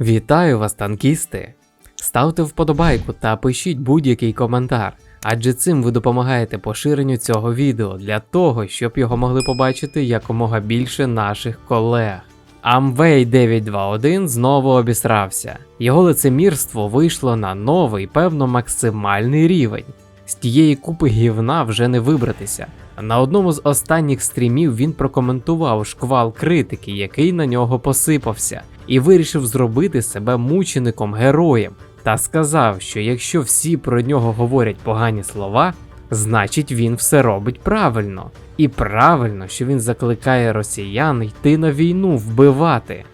Вітаю вас, танкісти! Ставте вподобайку та пишіть будь-який коментар, адже цим ви допомагаєте поширенню цього відео для того, щоб його могли побачити якомога більше наших колег. Amway 921 знову обісрався. Його лицемірство вийшло на новий, певно, максимальний рівень. З тієї купи гівна вже не вибратися. На одному з останніх стрімів він прокоментував шквал критики, який на нього посипався, і вирішив зробити себе мучеником героєм, та сказав, що якщо всі про нього говорять погані слова, значить він все робить правильно. І правильно, що він закликає росіян йти на війну, вбивати.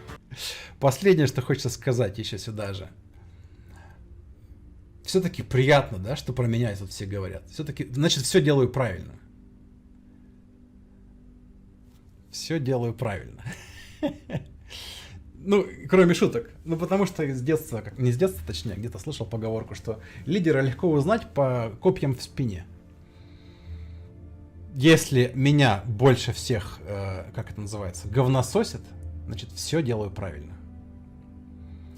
Последнее, что хочется сказать еще сюда же. Все-таки приятно, да, что про меня тут все говорят. Все-таки, значит, все делаю правильно. Все делаю правильно. Ну, кроме шуток. Ну, потому что с детства, как не с детства, точнее, где-то слышал поговорку, что лидера легко узнать по копьям в спине. Если меня больше всех, э, как это называется, говнососит, значит, все делаю правильно.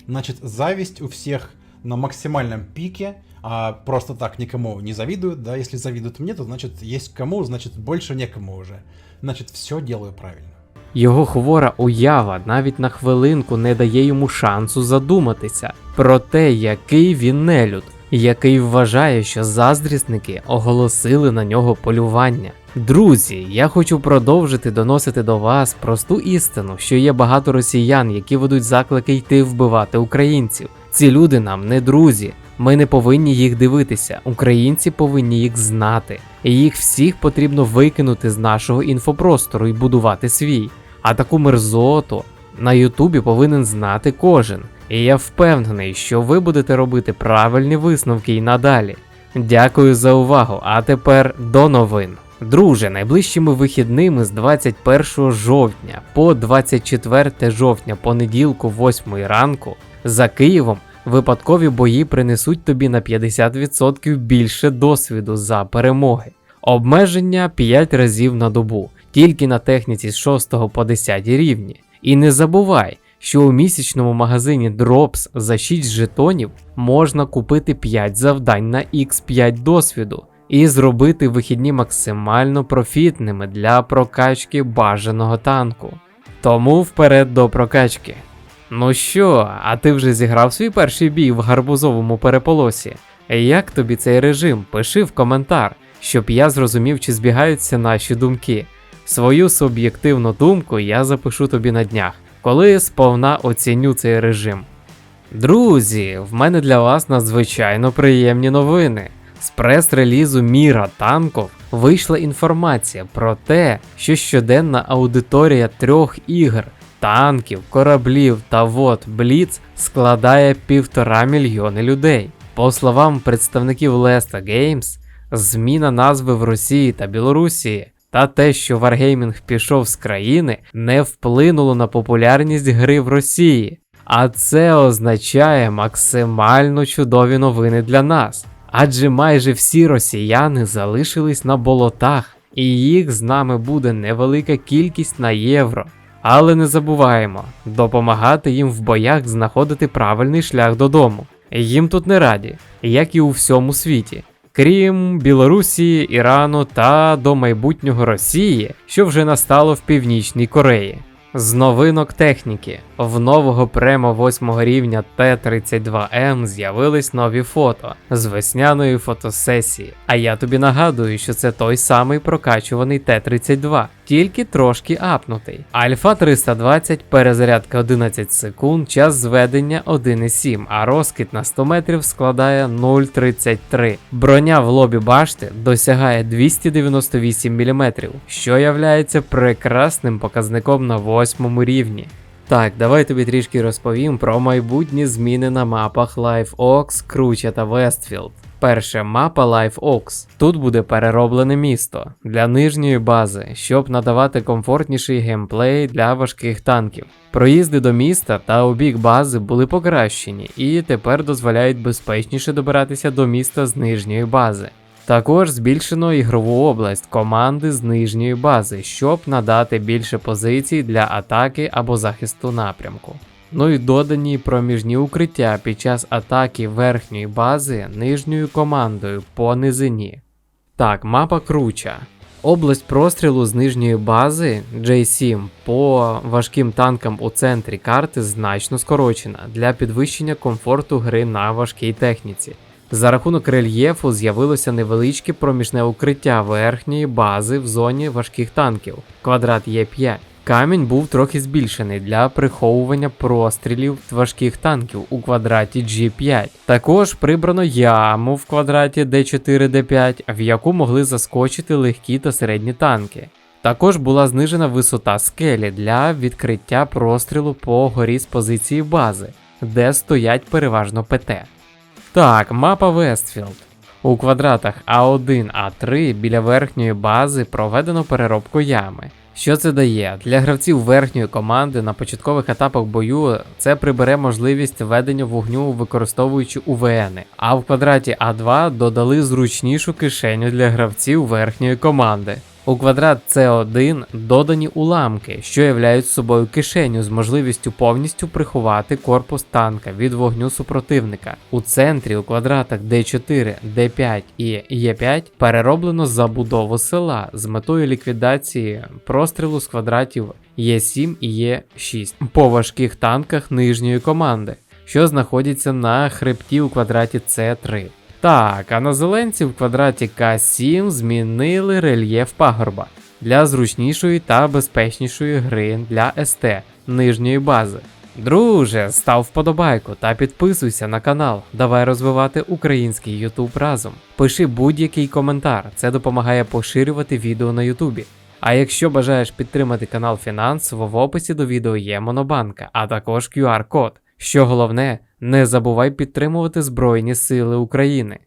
Значит, зависть у всех на максимальном пике, а просто так никому не завидуют, да, если завидуют мне, то значит есть кому, значит больше некому уже. Значит, все делаю правильно. Його хвора уява навіть на хвилинку не дає йому шансу задуматися про те, який він нелюд, який вважає, що заздрісники оголосили на нього полювання. Друзі, я хочу продовжити доносити до вас просту істину, що є багато росіян, які ведуть заклики йти вбивати українців. Ці люди нам не друзі. Ми не повинні їх дивитися. Українці повинні їх знати. І їх всіх потрібно викинути з нашого інфопростору і будувати свій. А таку мерзоту на Ютубі повинен знати кожен. І я впевнений, що ви будете робити правильні висновки і надалі. Дякую за увагу. А тепер до новин. Друже, найближчими вихідними з 21 жовтня по 24 жовтня понеділку, 8 ранку, за Києвом випадкові бої принесуть тобі на 50% більше досвіду за перемоги. Обмеження 5 разів на добу, тільки на техніці з 6 по 10 рівні. І не забувай, що у місячному магазині Drops за 6 жетонів можна купити 5 завдань на X5 досвіду і зробити вихідні максимально профітними для прокачки бажаного танку. Тому вперед до прокачки. Ну що, а ти вже зіграв свій перший бій в гарбузовому переполосі? Як тобі цей режим? Пиши в коментар, щоб я зрозумів, чи збігаються наші думки. Свою суб'єктивну думку я запишу тобі на днях, коли сповна оціню цей режим. Друзі, в мене для вас надзвичайно приємні новини. З прес-релізу Міра танков вийшла інформація про те, що щоденна аудиторія трьох ігр танків, кораблів та вод Бліц складає півтора мільйони людей. По словам представників Lesta Games, зміна назви в Росії та Білорусі та те, що Wargaming пішов з країни, не вплинуло на популярність гри в Росії. А це означає максимально чудові новини для нас. Адже майже всі росіяни залишились на болотах, і їх з нами буде невелика кількість на євро. Але не забуваємо допомагати їм в боях знаходити правильний шлях додому. Їм тут не раді, як і у всьому світі, крім Білорусі, Ірану та до майбутнього Росії, що вже настало в Північній Кореї. З новинок техніки в нового премо 8 рівня Т-32М з'явились нові фото з весняної фотосесії. А я тобі нагадую, що це той самий прокачуваний Т-32, тільки трошки апнутий. Альфа 320, перезарядка 11 секунд, час зведення 1,7, а розкид на 100 метрів складає 0,33. Броня в лобі башти досягає 298 мм, що являється прекрасним показником на 8 рівні. Так, давай тобі трішки розповім про майбутні зміни на мапах Life Ox, Круча та Вестфілд. Перше мапа Life Ox. Тут буде перероблене місто для нижньої бази, щоб надавати комфортніший геймплей для важких танків. Проїзди до міста та у бік бази були покращені і тепер дозволяють безпечніше добиратися до міста з нижньої бази. Також збільшено ігрову область команди з нижньої бази, щоб надати більше позицій для атаки або захисту напрямку. Ну і додані проміжні укриття під час атаки верхньої бази нижньою командою по низині. Так, мапа круча. Область прострілу з нижньої бази J7 по важким танкам у центрі карти значно скорочена для підвищення комфорту гри на важкій техніці. За рахунок рельєфу з'явилося невеличке проміжне укриття верхньої бази в зоні важких танків, квадрат Є5. Камінь був трохи збільшений для приховування прострілів важких танків у квадраті G5. Також прибрано яму в квадраті D4D5, в яку могли заскочити легкі та середні танки. Також була знижена висота скелі для відкриття прострілу по горі з позиції бази, де стоять переважно ПТ. Так, мапа Вестфілд. У квадратах А1, А3 біля верхньої бази проведено переробку ями. Що це дає? Для гравців верхньої команди на початкових етапах бою це прибере можливість ведення вогню, використовуючи УВНи. А в квадраті А2 додали зручнішу кишеню для гравців верхньої команди. У квадрат С1 додані уламки, що являють собою кишеню з можливістю повністю приховати корпус танка від вогню супротивника. У центрі у квадратах D4, D5 і Е5 перероблено забудову села з метою ліквідації прострілу з квадратів Е7 і Е6 по важких танках нижньої команди, що знаходяться на хребті у квадраті С3. Так, а на зеленці в квадраті К7 змінили рельєф пагорба для зручнішої та безпечнішої гри для СТ нижньої бази. Друже, став вподобайку та підписуйся на канал. Давай розвивати український YouTube разом. Пиши будь-який коментар, це допомагає поширювати відео на Ютубі. А якщо бажаєш підтримати канал фінансово, в описі до відео є Монобанка, а також QR-код. Що головне, не забувай підтримувати Збройні Сили України.